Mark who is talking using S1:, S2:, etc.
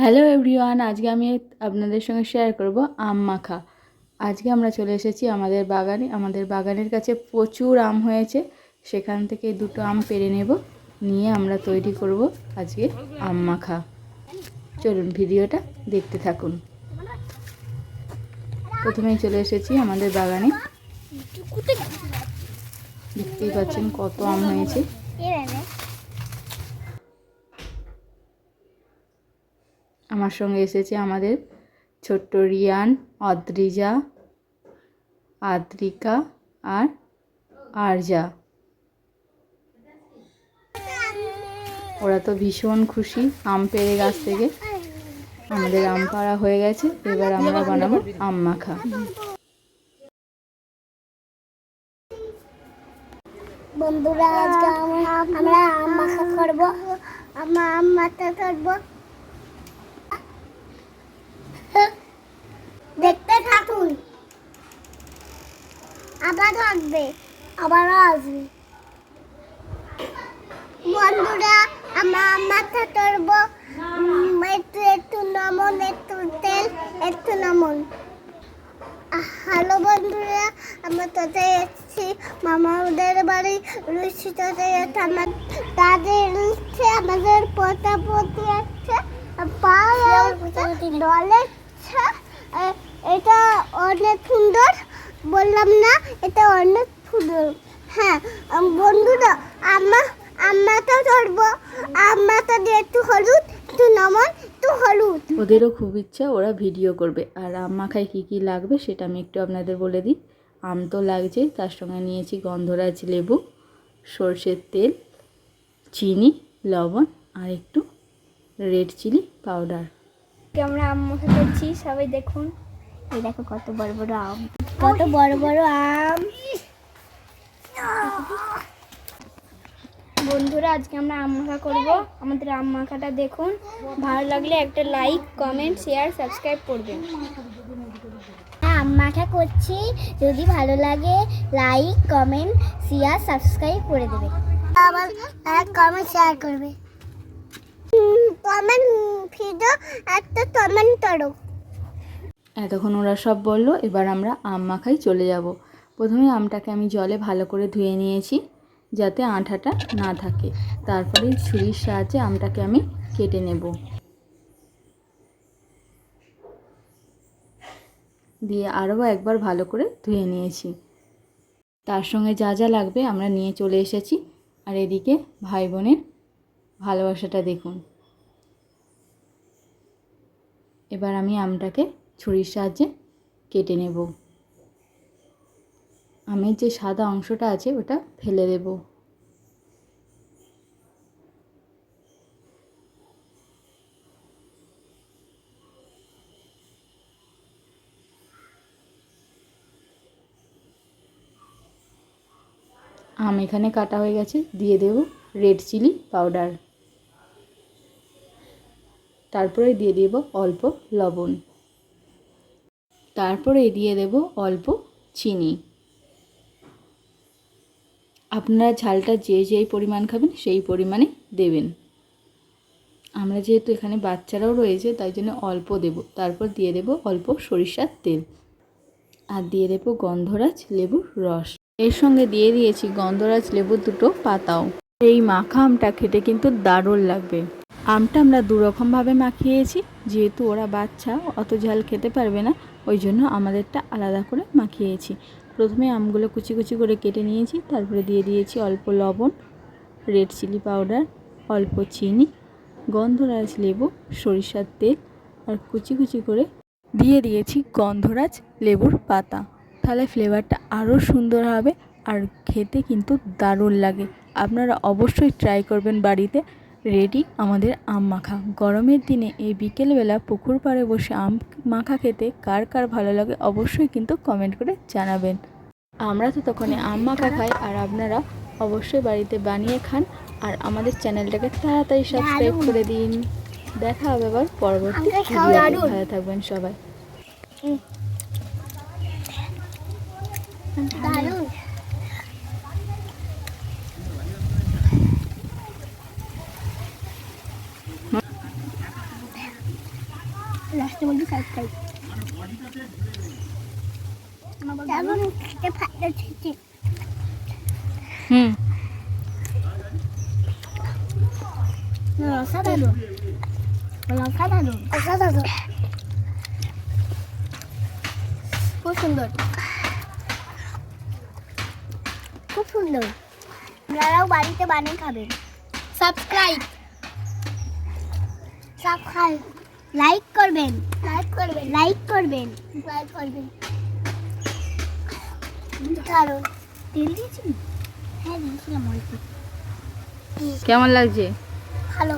S1: Hello everyone আজকে আমি আপনাদের সঙ্গে শেয়ার করব আম মাখা। আজকে আমরা চলে এসেছি আমাদের বাগানে। আমাদের বাগানের কাছে প্রচুর আম হয়েছে। সেখান থেকে দুটো আম পেরে নেব। নিয়ে আমরা তৈরি করব আজকে আম মাখা। চলুন ভিডিওটা দেখতে থাকুন। প্রথমেই চলে এসেছি আমাদের বাগানে। দেখতেই পাচ্ছেন কত আম হয়েছে। আমার সঙ্গে এসেছে আমাদের ছোট্ট রিয়ান অদ্রিজা আদ্রিকা আর আরজা। ওরা তো ভীষণ খুশি, আম পেড়ে গাছ থেকে। আমাদের আম পাড়া হয়ে গেছে, এবার আমরা বানাবো আম মাখা।
S2: বন্ধুরা, আজকে আমরা আম মাখা করব। আমরা আম মাখা করব দেখতে থাকুন আবারও থাকবে আবারও আসবে। বন্ধুরা আমরা মাথা উম, একটু একটু নমন একটু তেল একটু নমন। হ্যালো বন্ধুরা আমরা তোতে এসেছি মামাদের বাড়ি রুচি তোতে আমার তাদের হচ্ছে আমাদের পোতা পতি আছে ডলে এটা অনেক সুন্দর। বললাম না এটা অনেক সুন্দর। হ্যাঁ আম, বন্ধুরা আমরা আমরা তো ধরবো। আমরা তো দিয়ে একটু হলুদ একটু নমন একটু হলুদ।
S1: ওদেরও খুব ইচ্ছা ওরা ভিডিও করবে। আর আম মাখায় কী কী লাগবে সেটা আমি একটু আপনাদের বলে দিই। আম তো লাগছে তার সঙ্গে নিয়েছি গন্ধরাজ লেবু সর্ষের তেল চিনি লবণ আর একটু রেড চিলি পাউডার।
S2: আমরা আম মাখা করছি সবাই দেখুন। এই দেখো কত বড় বড় আম। কত বড় বড় আম। বন্ধুরা আজকে আমরা আম মাখা করব। আমাদের আম মাখাটা দেখুন। ভালো লাগলে একটা লাইক কমেন্ট শেয়ার সাবস্ক্রাইব করবেন। আম মাখা করছি। যদি ভালো লাগে লাইক কমেন্ট শেয়ার সাবস্ক্রাইব করে দেবে। আবার কমেন্ট শেয়ার করবে। কমেন্ট ভিডিও একটা কমেন্ট করো।
S1: এতক্ষণ ওরা সব বলল, এবার আমরা আম মাখায় চলে যাব। প্রথমে আমটাকে আমি জলে ভালো করে ধুয়ে নিয়েছি, যাতে আঠাটা না থাকে। তারপরে ছুরির সাহায্যে আমটাকে আমি কেটে নেব। দিয়ে আরও একবার ভালো করে ধুয়ে নিয়েছি। তার সঙ্গে যা যা লাগবে আমরা নিয়ে চলে এসেছি। আর এদিকে ভাই বোনের ভালোবাসাটা দেখুন। এবার আমি আমটাকে ছুরির সাহায্যে কেটে নেব। আমের যে সাদা অংশটা আছে ওটা ফেলে দেব। আম এখানে কাটা হয়ে গেছে, দিয়ে দেব রেড চিলি পাউডার। তারপরে দিয়ে দেব অল্প লবণ। তারপরে দিয়ে দেব অল্প চিনি। আপনারা ঝালটা যে যেই পরিমাণ খাবেন, সেই পরিমাণে দেবেন। আমরা যেহেতু এখানে বাচ্চারাও রয়েছে, তাই জন্য অল্প দেব। তারপর দিয়ে দেব অল্প সরিষার তেল। আর দিয়ে দেব গন্ধরাজ লেবুর রস। এর সঙ্গে দিয়ে দিয়েছি গন্ধরাজ লেবুর দুটো পাতাও। এই মাখা আমটা খেতে কিন্তু দারুণ লাগবে। আমটা আমরা দুরকমভাবে মাখিয়েছি, যেহেতু ওরা বাচ্চা, অত ঝাল খেতে পারবে না। ওই জন্য আমাদেরটা আলাদা করে মাখিয়েছি। প্রথমে আমগুলো কুচি কুচি করে কেটে নিয়েছি, তারপরে দিয়ে দিয়েছি অল্প লবণ, রেড চিলি পাউডার, অল্প চিনি, গন্ধরাজ লেবু, সরিষার তেল, আর কুচি কুচি করে দিয়ে দিয়েছি গন্ধরাজ লেবুর পাতা। তাহলে ফ্লেভারটা আরও সুন্দর হবে আর খেতে কিন্তু দারুণ লাগে। আপনারা অবশ্যই ট্রাই করবেন বাড়িতে। রেডি? আমাদের আম মাখা। গরমের দিনে এই বিকেলবেলা পুকুর পাড়ে বসে আম মাখা খেতে কার কার ভালো লাগে অবশ্যই কিন্তু কমেন্ট করে জানাবেন। আমরা তো তখন আম মাখা খাই আর আপনারা অবশ্যই বাড়িতে বানিয়ে খান আর আমাদের চ্যানেলটাকে তাড়াতাড়ি সাবস্ক্রাইব করে দিন। দেখা হবে আবার পরবর্তী। ভালো থাকবেন সবাই
S2: দারুণ লাস্টে খুব সুন্দর খুব সুন্দর আপনারাও বাড়িতে বানিয়ে খাবেন সাবস্ক্রাইব সাবস্ক্রাইব লাইক করবেন। লাইক করবেন। লাইক করবেন। লাইক করবেন। দারুণ তেল দিয়েছি হ্যাঁ দিয়েছিলাম অল্প।
S1: কেমন লাগছে?
S2: ভালো।